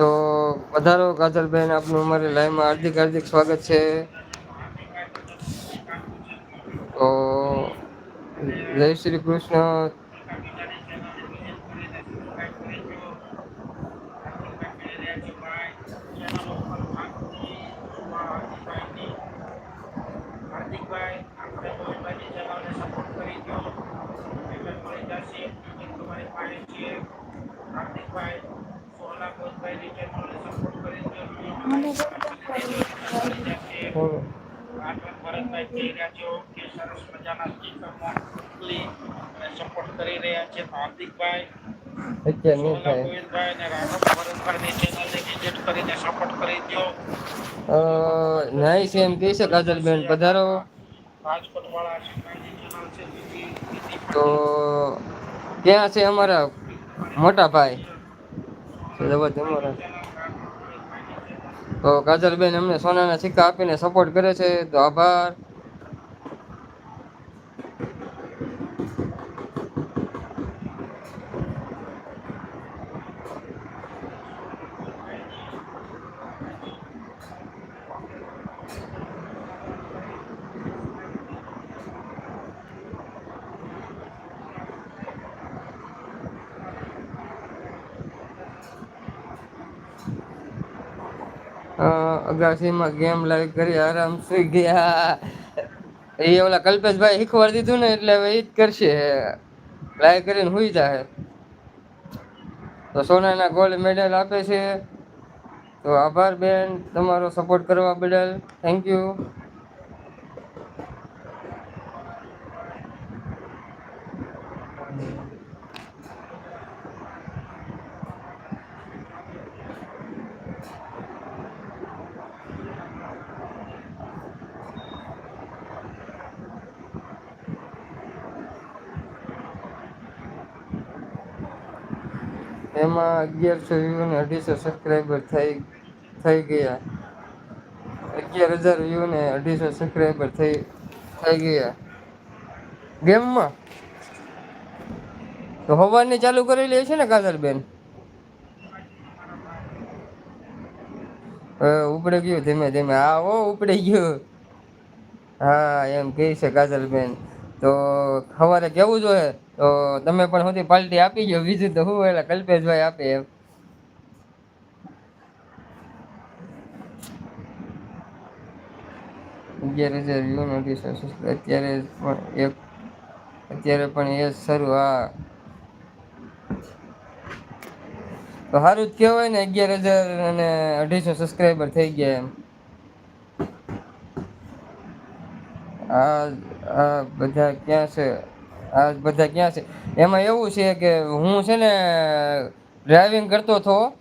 તો વધારો કાજલબેન આપનું અમારી લાઈવમાં હાર્દિક હાર્દિક સ્વાગત છે. તો જય શ્રી કૃષ્ણ. ચેનલને સપોર્ટ કરી દો એટલે મળી જશે ટિકિટ તમારી પાસે છે હાર્દિકભાઈ સોલા ગોવિંદભાઈની ચેનલને સપોર્ટ કરી દો મળી જશે આગળ ભરતભાઈ કહી રહ્યા છો કે સરસ મજાના સ્ટીકર મોકલી અને સપોર્ટ કરી રહ્યા છે તો હાર્દિકભાઈ અત્યારે નહીં સોલા થાય ગોવિંદભાઈ અને રાઘવ ભરતભાઈની ચેનલને વિઝિટ કરીને સપોર્ટ કરી દો અ, નાઈસ એમ કહી છે કાજલબેન પધારો રાજકોટ વાળા શિવભાઈની ચેનલ છે બીજી બીજી તો ક્યાં છે અમારા મોટા ભાઈ તો કાજલબેન અમને સોનાના સિક્કા આપીને સપોર્ટ કરે છે. તો આભાર. અગાસીમાં ગેમ લાઈવ કરી આરામ સુઈ ગયા. એ ઓલા કલ્પેશભાઈ શીખવાડી દીધું ને એટલે હવે એ જ કરશે. લાઈવ કરીને સુઈ જાય તો સોનાના ગોલ્ડ મેડલ આપે છે. તો આભાર બેન, તમારો સપોર્ટ કરવા બદલ. થેન્ક યુ એમાં અગિયારસો વ્યૂ ને અઢીસો સબસ્ક્રાઈબર થઈ થઈ ગયા. અગિયાર હજાર વ્યૂ ને અઢીસો સબસ્ક્રાઈબર થઈ થઈ ગયા. ગેમમાં? તો હવાને ચાલુ કરેલી છે ને કાજલબેન? ઉપડી ગયું ધીમે ધીમે. હા હો ઉપડી ગયું. હા, એમ કહે છે કાજલબેન. તો સવારે કેવું જોઈએ. તો તમે પણ સુધી પાર્ટી આપી ગયો બીજું તો હું એટલે કલ્પેશભાઈ આપે એમ. અગિયાર હજાર વ્યૂ નોટિસ અત્યારે પણ અત્યારે પણ એ સારું હા. તો સારું જ કહેવાય ને, અગિયાર હજાર અને અઢીસો સબસ્ક્રાઈબર થઈ ગયા એમ આ આ બધા ક્યાં છે? આ બધા ક્યાં છે? એમાં એવું છે કે હું છે ને ડ્રાઇવિંગ કરતો હતો